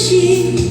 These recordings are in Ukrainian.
心。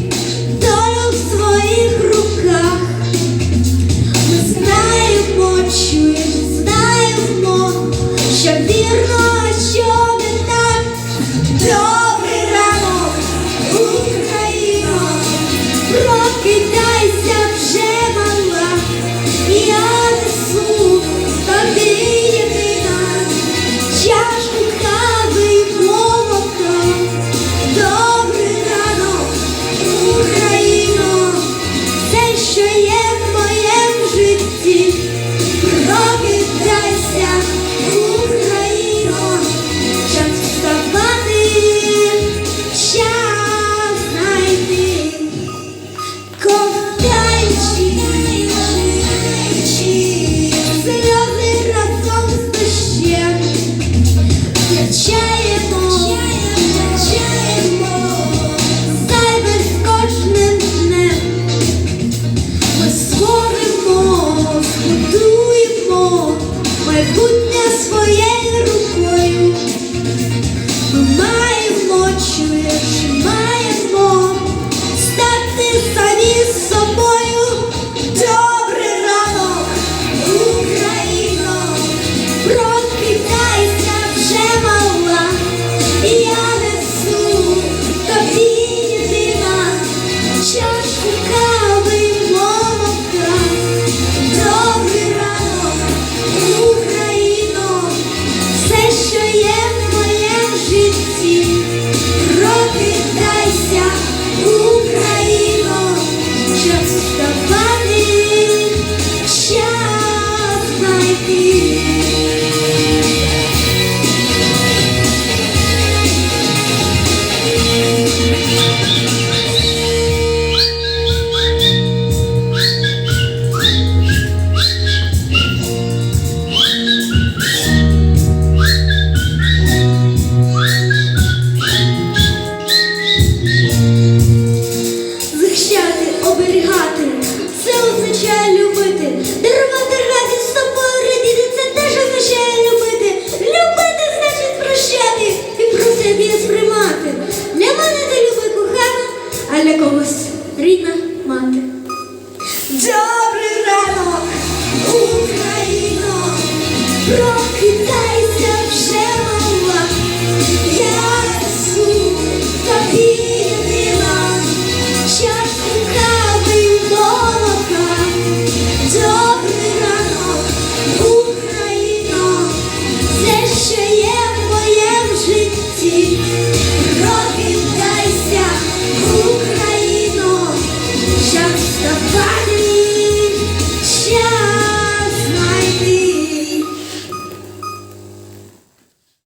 the bunny. для когось рідна мати. Добрий ранок, Україно, прокидайся вже.